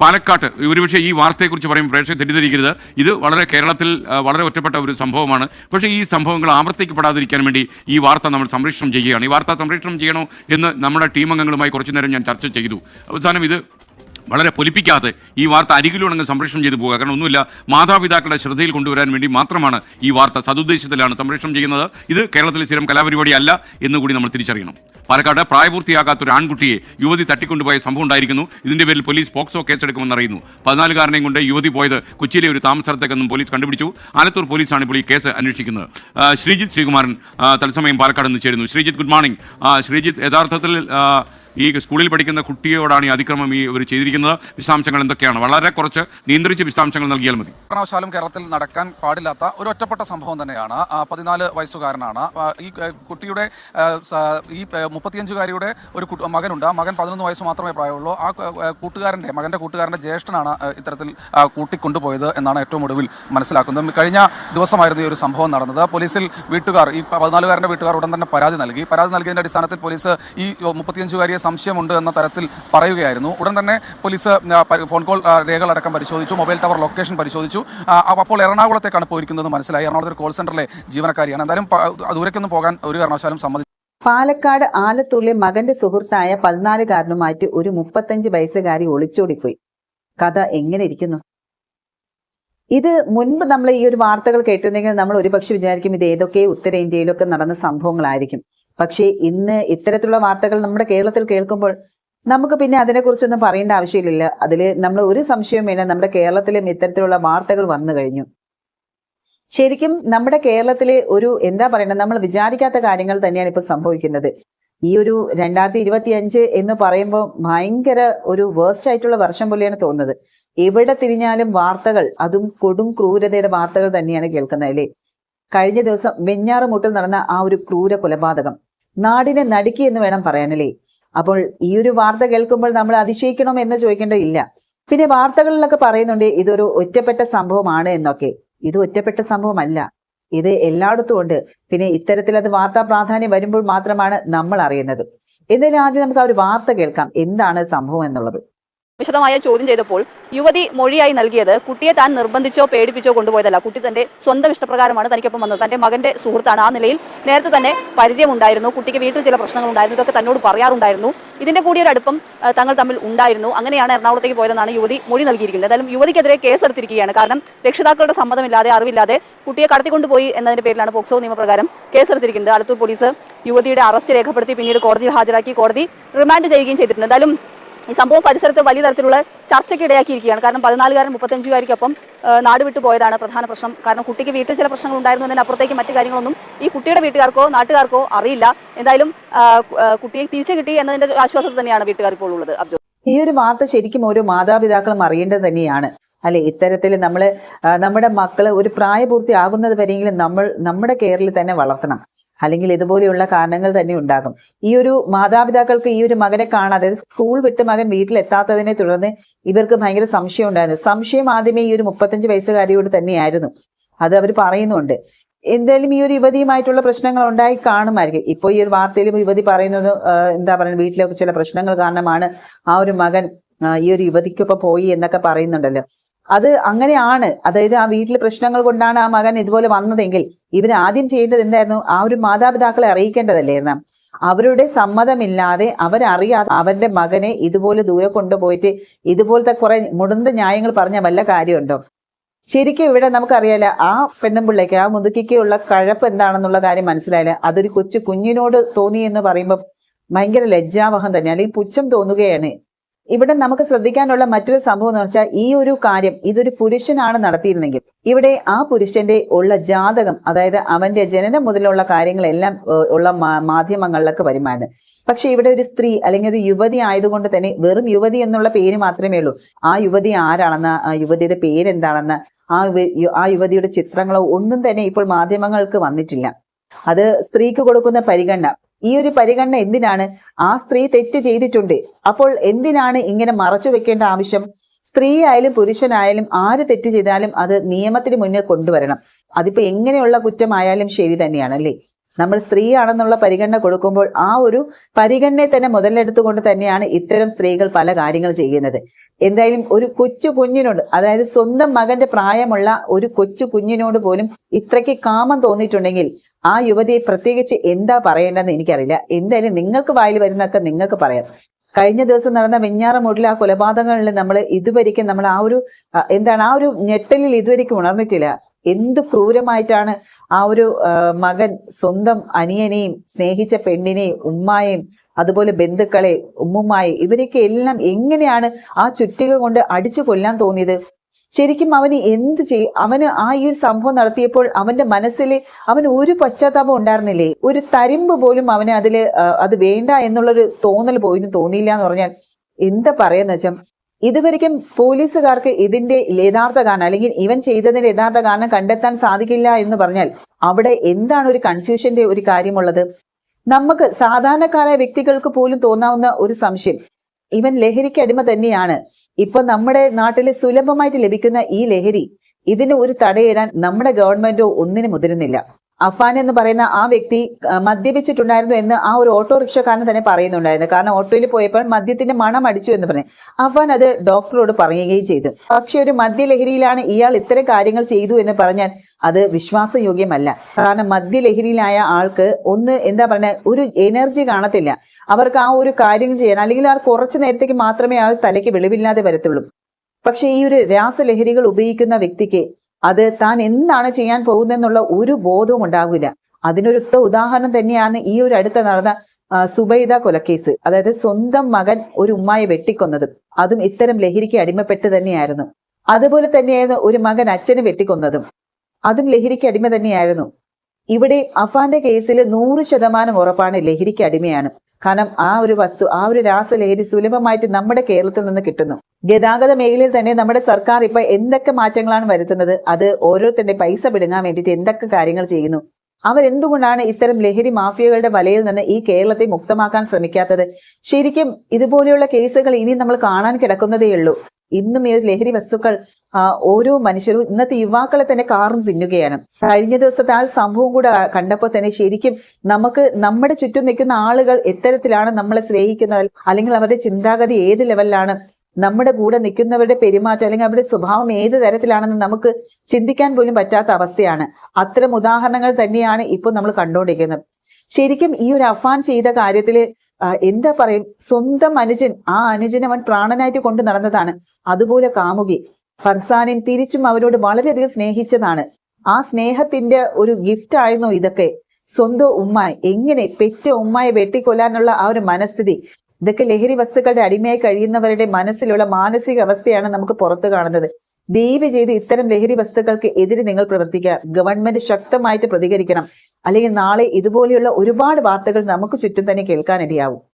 പാലക്കാട്ട് ഒരുപക്ഷെ ഈ വാർത്തയെക്കുറിച്ച് പറയുമ്പോൾ പ്രേക്ഷകർ തെറ്റിദ്ധരിക്കരുത്. ഇത് വളരെ കേരളത്തിൽ വളരെ ഒറ്റപ്പെട്ട ഒരു സംഭവമാണ്. പക്ഷേ ഈ സംഭവങ്ങൾ ആവർത്തിക്കപ്പെടാതിരിക്കാൻ വേണ്ടി ഈ വാർത്ത നമ്മൾ സംരക്ഷണം ചെയ്യുകയാണ്. ഈ വാർത്ത സംരക്ഷണം ചെയ്യണോ എന്ന് നമ്മുടെ ടീം അംഗങ്ങളുമായി കുറച്ചു നേരം ഞാൻ ചർച്ച ചെയ്തു. അവസാനം ഇത് വളരെ പൊലിപ്പിക്കാതെ ഈ വാർത്ത അരികിലുണങ്ങ് സംപ്രേഷണം ചെയ്തു പോകുക കാരണം ഒന്നുമില്ല മാതാപിതാക്കളുടെ ശ്രദ്ധയിൽ കൊണ്ടുവരാൻ വേണ്ടി മാത്രമാണ് ഈ വാർത്ത സതുദ്ദേശത്തിലാണ് സംപ്രേഷണം ചെയ്യുന്നത്. ഇത് കേരളത്തിലെ സ്ഥിരം കലാപരിപാടി അല്ല എന്നുകൂടി നമ്മൾ തിരിച്ചറിയണം. പാലക്കാട് പ്രായപൂർത്തിയാകാത്ത ഒരു ആൺകുട്ടിയെ യുവതി തട്ടിക്കൊണ്ടുപോയ സംഭവം ഉണ്ടായിരിക്കുന്നു. ഇതിന്റെ പേരിൽ പോലീസ് പോക്സോ കേസെടുക്കുമെന്ന് അറിയുന്നു പതിനാലുകാരനെയും കൊണ്ട് യുവതി പോയത് കൊച്ചിയിലെ ഒരു താമസത്തേക്കെന്നും പോലീസ് കണ്ടുപിടിച്ചു. ആലത്തൂർ പോലീസാണ് ഇപ്പോൾ ഈ കേസ് അന്വേഷിക്കുന്നത്. ശ്രീജിത്ത് ശ്രീകുമാരൻ തത്സമയം പാലക്കാട് നിന്ന് ചേരുന്നു. Sreejith good morning. ശ്രീജിത്ത് യഥാർത്ഥത്തിൽ ഈ സ്കൂളിൽ പഠിക്കുന്ന കുട്ടിയോടാണ് ഈ അതിക്രമം ഈ ഇവർ ചെയ്തിരിക്കുന്നത്. വിശദാംശങ്ങൾ എന്തൊക്കെയാണ്? വളരെ കുറച്ച് നിയന്ത്രിച്ച് വിശദാംശങ്ങൾ നൽകിയാൽ മതി. കാരണവശാലും കേരളത്തിൽ നടക്കാൻ പാടില്ലാത്ത ഒരു ഒറ്റപ്പെട്ട സംഭവം തന്നെയാണ്. പതിനാല് വയസ്സുകാരനാണ്. ഈ കുട്ടിയുടെ ഈ മുപ്പത്തിയഞ്ചുകാരിയുടെ ഒരു മകനുണ്ട്. ആ മകൻ പതിനൊന്ന് വയസ്സ് മാത്രമേ പ്രായമുള്ളൂ. ആ കൂട്ടുകാരന്റെ മകന്റെ കൂട്ടുകാരന്റെ ജ്യേഷ്ഠനാണ് ഇത്തരത്തിൽ കൂട്ടിക്കൊണ്ടുപോയത് എന്നാണ് ഏറ്റവും ഒടുവിൽ മനസ്സിലാക്കുന്നത്. കഴിഞ്ഞ ദിവസമായിരുന്നു ഈ ഒരു സംഭവം നടന്നത്. പോലീസിൽ വീട്ടുകാർ ഈ പതിനാലുകാരന്റെ വീട്ടുകാർ ഉടൻ തന്നെ പരാതി നൽകി. പരാതി നൽകിയതിന്റെ അടിസ്ഥാനത്തിൽ പോലീസ് ഈ മുപ്പത്തിയഞ്ചുകാരിയെ സംശയമുണ്ട് എന്ന തരത്തിൽ പറയുകയായിരുന്നു. ഉടൻ തന്നെ പോലീസ് ഫോൺ കോൾ രേഖകളടക്കം പരിശോധിച്ചു. മൊബൈൽ ടവർ ലൊക്കേഷൻ പരിശോധിച്ചു. അപ്പോൾ എറണാകുളത്തേക്കാണ് പോയിരിക്കുന്നത് മനസ്സിലായി. എറണാകുളത്തെ കോൾ സെന്ററിലെ ജീവനക്കാരിയാണ്. എന്തായാലും ദൂരേക്കൊന്നും പോകാൻ ഒരു കാരണവശാലും സമ്മതി പാലക്കാട് ആലത്തൂരിലെ മകന്റെ സുഹൃത്തായ പതിനാലുകാരനുമായിട്ട് ഒരു മുപ്പത്തഞ്ച് വയസ്സുകാരി ഒളിച്ചോടിപ്പോയി. കഥ എങ്ങനെ ഇരിക്കുന്നു? ഇത് മുൻപ് നമ്മൾ ഈ ഒരു വാർത്തകൾ കേട്ടിരുന്നെങ്കിൽ നമ്മൾ ഒരുപക്ഷെ വിചാരിക്കും ഇത് ഏതൊക്കെ ഉത്തരേന്ത്യയിലൊക്കെ നടന്ന സംഭവങ്ങളായിരിക്കും. പക്ഷേ ഇന്ന് ഇത്തരത്തിലുള്ള വാർത്തകൾ നമ്മുടെ കേരളത്തിൽ കേൾക്കുമ്പോൾ നമുക്ക് പിന്നെ അതിനെക്കുറിച്ചൊന്നും പറയേണ്ട ആവശ്യമില്ല. അതിൽ നമ്മൾ ഒരു സംശയം വേണ്ട. നമ്മുടെ കേരളത്തിലും ഇത്തരത്തിലുള്ള വാർത്തകൾ വന്നു കഴിഞ്ഞു. ശരിക്കും നമ്മുടെ കേരളത്തിലെ ഒരു എന്താ പറയുന്നത് നമ്മൾ വിചാരിക്കാത്ത കാര്യങ്ങൾ തന്നെയാണ് ഇപ്പൊ സംഭവിക്കുന്നത്. ഈ ഒരു രണ്ടായിരത്തി ഇരുപത്തി അഞ്ച് എന്ന് പറയുമ്പോൾ ഭയങ്കര ഒരു വേസ്റ്റ് ആയിട്ടുള്ള വർഷം പോലെയാണ് തോന്നുന്നത്. എവിടെ തിരിഞ്ഞാലും വാർത്തകൾ അതും കൊടും ക്രൂരതയുടെ വാർത്തകൾ തന്നെയാണ് കേൾക്കുന്നത് അല്ലേ? കഴിഞ്ഞ ദിവസം വെഞ്ഞാറുമുട്ടിൽ നടന്ന ആ ഒരു ക്രൂര കൊലപാതകം. നാടിനെ നടുക്കി എന്ന് വേണം പറയാനല്ലേ? അപ്പോൾ ഈ ഒരു വാർത്ത കേൾക്കുമ്പോൾ നമ്മൾ അതിശയിക്കണം എന്ന് ചോദിക്കേണ്ടതില്ല പിന്നെ വാർത്തകളിലൊക്കെ പറയുന്നുണ്ട് ഇതൊരു ഒറ്റപ്പെട്ട സംഭവമാണ് എന്നൊക്കെ. ഇത് ഒറ്റപ്പെട്ട സംഭവമല്ല. ഇത് എല്ലായിടത്തും ഉണ്ട്. പിന്നെ ഇത്തരത്തിൽ അത് വാർത്താ പ്രാധാന്യം വരുമ്പോൾ മാത്രമാണ് നമ്മൾ അറിയുന്നത്. എന്തായാലും ആദ്യം നമുക്ക് ആ ഒരു വാർത്ത കേൾക്കാം. എന്താണ് സംഭവം എന്നുള്ളത്. വിശദമായ ചോദ്യം ചെയ്തപ്പോൾ യുവതി മൊഴിയായി നൽകിയത് കുട്ടിയെ താൻ നിർബന്ധിച്ചോ പേടിപ്പിച്ചോ കൊണ്ടുപോയതല്ല. കുട്ടി തന്റെ സ്വന്തം ഇഷ്ടപ്രകാരമാണ് തനിക്കൊപ്പം വന്നത്. തന്റെ മകന്റെ സുഹൃത്താണ്. ആ നിലയിൽ നേരത്തെ തന്നെ പരിചയമുണ്ടായിരുന്നു. കുട്ടിക്ക് വീട്ടിൽ ചില പ്രശ്നങ്ങൾ ഉണ്ടായിരുന്നു ഇതൊക്കെ തന്നോട് പറയാറുണ്ടായിരുന്നു. ഇതിന്റെ കൂടി ഒരു അടുപ്പം തങ്ങൾ തമ്മിൽ ഉണ്ടായിരുന്നു. അങ്ങനെയാണ് എറണാകുളത്തേക്ക് പോയതെന്നാണ് യുവതി മൊഴി നൽകിയിരിക്കുന്നത്. എന്തായാലും യുവതിക്കെതിരെ കേസെടുത്തിരിക്കുകയാണ്. കാരണം രക്ഷിതാക്കളുടെ സമ്മതമില്ലാതെ അറിവില്ലാതെ കുട്ടിയെ കടത്തിക്കൊണ്ടുപോയി എന്നതിന്റെ പേരിലാണ് പോക്സോ നിയമപ്രകാരം കേസെടുത്തിരിക്കുന്നത്. ആലത്തൂർ പോലീസ് യുവതിയുടെ അറസ്റ്റ് രേഖപ്പെടുത്തി പിന്നീട് കോടതിയിൽ ഹാജരാക്കി. കോടതി റിമാൻഡ് ചെയ്യുകയും ചെയ്തിട്ടുണ്ട്. എന്തായാലും ഈ സംഭവം പരിസരത്ത് വലിയ തരത്തിലുള്ള ചർച്ചയ്ക്ക് ഇടയാക്കിയിരിക്കുകയാണ്. കാരണം പതിനാലുകാരൻ മുപ്പത്തഞ്ചുകാരിക്കൊപ്പം നാട് വിട്ടു പോയതാണ് പ്രധാന പ്രശ്നം. കാരണം കുട്ടിക്ക് വീട്ടിൽ ചില പ്രശ്നങ്ങൾ ഉണ്ടായിരുന്നു എന്നതിനപ്പുറത്തേക്ക് മറ്റു കാര്യങ്ങളൊന്നും ഈ കുട്ടിയുടെ വീട്ടുകാർക്കോ നാട്ടുകാർക്കോ അറിയില്ല. എന്തായാലും കുട്ടിയെ തിരിച്ചു കിട്ടി എന്നതിന്റെ ആശ്വാസം തന്നെയാണ് വീട്ടുകാർ ഉള്ളത്. ഈ ഒരു വാർത്ത ശരിക്കും ഓരോ മാതാപിതാക്കളും അറിയേണ്ടത് തന്നെയാണ്. അല്ലെ? ഇത്തരത്തിൽ നമ്മൾ നമ്മുടെ മക്കൾ ഒരു പ്രായപൂർത്തി ആകുന്നത് വരെയെങ്കിലും നമ്മൾ നമ്മുടെ കെയറിൽ തന്നെ വളർത്തണം. അല്ലെങ്കിൽ ഇതുപോലെയുള്ള കാരണങ്ങൾ തന്നെ ഉണ്ടാകും. ഈ ഒരു മാതാപിതാക്കൾക്ക് ഈ ഒരു മകനെ കാണാതെ അതായത് സ്കൂൾ വിട്ട് മകൻ വീട്ടിലെത്താത്തതിനെ തുടർന്ന് ഇവർക്ക് ഭയങ്കര സംശയം ഉണ്ടായിരുന്നു. സംശയം ആദ്യമേ ഈ ഒരു മുപ്പത്തഞ്ച് വയസ്സുകാരിയോട് തന്നെയായിരുന്നു. അത് അവർ പറയുന്നുണ്ട്. എന്തായാലും ഈ ഒരു യുവതിയുമായിട്ടുള്ള പ്രശ്നങ്ങൾ ഉണ്ടായി കാണുമായിരിക്കും. ഇപ്പൊ ഈ ഒരു വാർത്തയിലും യുവതി പറയുന്നത് എന്താ പറയുക വീട്ടിലൊക്കെ ചില പ്രശ്നങ്ങൾ കാരണമാണ് ആ ഒരു മകൻ ഈ ഒരു യുവതിക്കൊപ്പം പോയി എന്നൊക്കെ പറയുന്നുണ്ടല്ലോ. അത് അങ്ങനെയാണ്. അതായത് ആ വീട്ടിൽ പ്രശ്നങ്ങൾ കൊണ്ടാണ് ആ മകൻ ഇതുപോലെ വന്നതെങ്കിൽ ഇവർ ആദ്യം ചെയ്യേണ്ടത് എന്തായിരുന്നു? ആ ഒരു മാതാപിതാക്കളെ അറിയിക്കേണ്ടതല്ലായിരുന്നു. അവരുടെ സമ്മതമില്ലാതെ അവരറിയാതെ അവരുടെ മകനെ ഇതുപോലെ ദൂരെ കൊണ്ടുപോയിട്ട് ഇതുപോലത്തെ കുറെ മുടന്ത ന്യായങ്ങൾ പറഞ്ഞ വല്ല കാര്യമുണ്ടോ? ശരിക്കും ഇവിടെ നമുക്കറിയാലോ ആ പെണ്ണുമ്പിള്ളയ്ക്ക് ആ മുതുക്കിക്കുള്ള കഴപ്പ് എന്താണെന്നുള്ള കാര്യം മനസ്സിലായില്ല. അതൊരു കൊച്ചു കുഞ്ഞിനോട് തോന്നി എന്ന് പറയുമ്പോൾ ഭയങ്കര ലജ്ജാവഹം തന്നെ. അല്ലെങ്കിൽ പുച്ഛം തോന്നുകയാണ്. ഇവിടെ നമുക്ക് ശ്രദ്ധിക്കാനുള്ള മറ്റൊരു സംഭവം എന്ന് വെച്ചാൽ ഈ ഒരു കാര്യം ഇതൊരു പുരുഷനാണ് നടത്തിയിരുന്നെങ്കിൽ ഇവിടെ ആ പുരുഷന്റെ ഉള്ള ജാതകം അതായത് അവന്റെ ജനനം മുതലുള്ള കാര്യങ്ങളെല്ലാം ഉള്ള മാധ്യമങ്ങളിലൊക്കെ വരുമായിരുന്നു. പക്ഷെ ഇവിടെ ഒരു സ്ത്രീ അല്ലെങ്കിൽ ഒരു യുവതി ആയതുകൊണ്ട് തന്നെ വെറും യുവതി എന്നുള്ള പേര് മാത്രമേ ഉള്ളൂ. ആ യുവതി ആരാണെന്ന് ആ യുവതിയുടെ പേരെന്താണെന്ന് ആ ആ യുവതിയുടെ ചിത്രങ്ങളോ ഒന്നും തന്നെ ഇപ്പോൾ മാധ്യമങ്ങൾക്ക് വന്നിട്ടില്ല. അത് സ്ത്രീക്ക് കൊടുക്കുന്ന പരിഗണന ഈ ഒരു പരിഗണന എന്തിനാണ്? ആ സ്ത്രീ തെറ്റ് ചെയ്തിട്ടുണ്ട്. അപ്പോൾ എന്തിനാണ് ഇങ്ങനെ മറച്ചു വെക്കേണ്ട ആവശ്യം? സ്ത്രീ ആയാലും പുരുഷനായാലും ആര് തെറ്റ് ചെയ്താലും അത് നിയമത്തിന് മുന്നിൽ കൊണ്ടുവരണം. അതിപ്പോ എങ്ങനെയുള്ള കുറ്റമായാലും ശരി തന്നെയാണ് അല്ലേ? നമ്മൾ സ്ത്രീ ആണെന്നുള്ള പരിഗണന കൊടുക്കുമ്പോൾ ആ ഒരു പരിഗണനയെ തന്നെ മുതലെടുത്തുകൊണ്ട് തന്നെയാണ് ഇത്തരം സ്ത്രീകൾ പല കാര്യങ്ങൾ ചെയ്യുന്നത്. എന്തായാലും ഒരു കൊച്ചു കുഞ്ഞിനോട് അതായത് സ്വന്തം മകന്റെ പ്രായമുള്ള ഒരു കൊച്ചു കുഞ്ഞിനോട് പോലും ഇത്രയ്ക്ക് കാമം തോന്നിയിട്ടുണ്ടെങ്കിൽ ആ യുവതിയെ പ്രത്യേകിച്ച് എന്താ പറയേണ്ടതെന്ന് എനിക്കറിയില്ല. എന്തായാലും നിങ്ങൾക്ക് വായിൽ വരുന്നൊക്കെ നിങ്ങൾക്ക് പറയാം. കഴിഞ്ഞ ദിവസം നടന്ന വെഞ്ഞാറമൂടിൽ ആ കൊലപാതകങ്ങളിൽ നമ്മൾ ഇതുവരെയ്ക്കും നമ്മൾ ആ ഒരു എന്താണ് ആ ഒരു ഞെട്ടലിൽ ഇതുവരെയ്ക്കും ഉണർന്നിട്ടില്ല. എന്ത് ക്രൂരമായിട്ടാണ് ആ ഒരു മകൻ സ്വന്തം അനിയനെയും സ്നേഹിച്ച പെണ്ണിനെയും ഉമ്മായെയും അതുപോലെ ബന്ധുക്കളെ ഉമ്മുമായി ഇവരെയൊക്കെ എല്ലാം എങ്ങനെയാണ് ആ ചുറ്റിക കൊണ്ട് അടിച്ചു കൊല്ലാൻ തോന്നിയത്? ശരിക്കും അവന് എന്ത് ചെയ്യും അവന് ആ ഈ ഒരു സംഭവം നടത്തിയപ്പോൾ അവന്റെ മനസ്സിൽ അവന് ഒരു പശ്ചാത്താപം ഉണ്ടായിരുന്നില്ലേ? ഒരു തരിമ്പ് പോലും അവന് അതിൽ ആ, അത് വേണ്ട എന്നുള്ളൊരു തോന്നൽ പോലും തോന്നിയില്ല എന്ന് പറഞ്ഞാൽ എന്താ പറയുന്ന വെച്ചാൽ ഇതുവരെയ്ക്കും പോലീസുകാർക്ക് ഇതിന്റെ യഥാർത്ഥ കാരണം അല്ലെങ്കിൽ ഇവൻ ചെയ്തതിന്റെ യഥാർത്ഥ കാരണം കണ്ടെത്താൻ സാധിക്കില്ല എന്ന് പറഞ്ഞാൽ അവിടെ എന്താണ് ഒരു കൺഫ്യൂഷന്റെ ഒരു കാര്യമുള്ളത്? നമുക്ക് സാധാരണക്കാരായ വ്യക്തികൾക്ക് പോലും തോന്നാവുന്ന ഒരു സംശയം. ഇവൻ ലഹരിക്ക് അടിമ തന്നെയാണ്. ഇപ്പൊ നമ്മുടെ നാട്ടിൽ സുലഭമായിട്ട് ലഭിക്കുന്ന ഈ ലഹരി ഇതിന് ഒരു തടയിടാൻ നമ്മുടെ ഗവൺമെന്റോ ഒന്നിനു മുതിരുന്നില്ല. അഫാൻ എന്ന് പറയുന്ന ആ വ്യക്തി മദ്യപിച്ചിട്ടുണ്ടായിരുന്നു എന്ന് ആ ഒരു ഓട്ടോറിക്ഷക്കാരൻ തന്നെ പറയുന്നുണ്ടായിരുന്നു. കാരണം ഓട്ടോയിൽ പോയപ്പോൾ മദ്യത്തിന്റെ മണം അടിച്ചു എന്ന് പറഞ്ഞു. അഫാൻ അത് ഡോക്ടറോട് പറയുകയും ചെയ്തു. പക്ഷെ ഒരു മദ്യലഹരിയിലാണ് ഇയാൾ ഇത്തരം കാര്യങ്ങൾ ചെയ്തു എന്ന് പറഞ്ഞാൽ അത് വിശ്വാസയോഗ്യമല്ല. കാരണം മദ്യലഹരിയിലായ ആൾക്ക് ഒന്ന് എന്താ പറയുക ഒരു എനർജി കാണത്തില്ല. അവർക്ക് ആ ഒരു കാര്യം ചെയ്യാൻ അല്ലെങ്കിൽ ആ കുറച്ചു നേരത്തേക്ക് മാത്രമേ ആ തലയ്ക്ക് വെളിവില്ലാതെ വരത്തുള്ളൂ. പക്ഷേ ഈ ഒരു രാസലഹരികൾ ഉപയോഗിക്കുന്ന വ്യക്തിക്ക് അത് താൻ എന്താണ് ചെയ്യാൻ പോകുന്നതെന്നുള്ള ഒരു ബോധവും ഉണ്ടാകില്ല അതിനൊരുത്ത ഉദാഹരണം തന്നെയാണ് ഈ ഒരു അടുത്ത നടന്ന സുബൈദ കൊലക്കേസ്. അതായത് സ്വന്തം മകൻ ഒരു ഉമ്മായെ വെട്ടിക്കൊന്നത്. അതും ഇത്തരം ലഹരിക്ക് അടിമപ്പെട്ട് തന്നെയായിരുന്നു. അതുപോലെ തന്നെയായിരുന്നു ഒരു മകൻ അച്ഛനെ വെട്ടിക്കൊന്നതും. അതും ലഹരിക്ക് അടിമ തന്നെയായിരുന്നു. ഇവിടെ അഫാന്റെ കേസിൽ നൂറ് ശതമാനം ഉറപ്പാണ് ലഹരിക്ക് അടിമയാണ്. കാരണം ആ ഒരു വസ്തു ആ ഒരു രാസലഹരി സുലഭമായിട്ട് നമ്മുടെ കേരളത്തിൽ നിന്ന് കിട്ടുന്നു. ഗതാഗത മേഖലയിൽ തന്നെ നമ്മുടെ സർക്കാർ ഇപ്പൊ എന്തൊക്കെ മാറ്റങ്ങളാണ് വരുത്തുന്നത്? അത് ഓരോരുത്തരുടെ പൈസ പിടുങ്ങാൻ വേണ്ടിയിട്ട് എന്തൊക്കെ കാര്യങ്ങൾ ചെയ്യുന്നു? അവരെന്തുകൊണ്ടാണ് ഇത്തരം ലഹരി മാഫിയകളുടെ വലയിൽ നിന്ന് ഈ കേരളത്തെ മുക്തമാക്കാൻ ശ്രമിക്കാത്തത്? ശരിക്കും ഇതുപോലെയുള്ള കേസുകൾ ഇനി നമ്മൾ കാണാൻ കിടക്കുന്നതേ ഉള്ളൂ. ഇന്നും ഈ ലഹരി വസ്തുക്കൾ ഓരോ മനുഷ്യരും ഇന്നത്തെ യുവാക്കളെ തന്നെ കാർന്നു തിന്നുകയാണ്. കഴിഞ്ഞ ദിവസത്തെ ആ സംഭവം കൂടെ കണ്ടപ്പോൾ തന്നെ ശരിക്കും നമുക്ക് നമ്മുടെ ചുറ്റും നിൽക്കുന്ന ആളുകൾ എത്തരത്തിലാണ് നമ്മളെ സ്നേഹിക്കുന്നത്? അല്ലെങ്കിൽ അവരുടെ ചിന്താഗതി ഏത് ലെവലിലാണ്? നമ്മുടെ കൂടെ നിൽക്കുന്നവരുടെ പെരുമാറ്റം അല്ലെങ്കിൽ അവരുടെ സ്വഭാവം ഏത് തരത്തിലാണെന്ന് നമുക്ക് ചിന്തിക്കാൻ പോലും പറ്റാത്ത അവസ്ഥയാണ്. അത്തരം ഉദാഹരണങ്ങൾ തന്നെയാണ് ഇപ്പോൾ നമ്മൾ കണ്ടുകൊണ്ടിരിക്കുന്നത്. ശരിക്കും ഈ ഒരു അഫാൻ ചെയ്ത കാര്യത്തിൽ എന്താ പറയും? സ്വന്തം അനുജൻ ആ അനുജൻ അവൻ പ്രാണനായിട്ട് കൊണ്ട് നടന്നതാണ്. അതുപോലെ കാമുകി. ഫർസാനിൻ തിരിച്ചും അവരോട് വളരെയധികം സ്നേഹിച്ചതാണ്. ആ സ്നേഹത്തിന്റെ ഒരു ഗിഫ്റ്റ് ആയിരുന്നു ഇതൊക്കെ. സ്വന്തം ഉമ്മ എങ്ങനെ പെറ്റ ഉമ്മയെ വെട്ടിക്കൊല്ലാനുള്ള ആ ഒരു മനസ്ഥിതി. ഇതൊക്കെ ലഹരി വസ്തുക്കളുടെ അടിമയായി കഴിയുന്നവരുടെ മനസ്സിലുള്ള മാനസിക അവസ്ഥയാണ് നമുക്ക് പുറത്തു കാണുന്നത്. ദയവ് ചെയ്ത് ഇത്തരം ലഹരി വസ്തുക്കൾക്ക് എതിരെ നിങ്ങൾ പ്രവർത്തിക്കുക. ഗവൺമെന്റ് ശക്തമായിട്ട് പ്രതികരിക്കണം. അല്ലെങ്കിൽ നാളെ ഇതുപോലെയുള്ള ഒരുപാട് വാർത്തകൾ നമുക്ക് ചുറ്റും തന്നെ കേൾക്കാനിടയാവും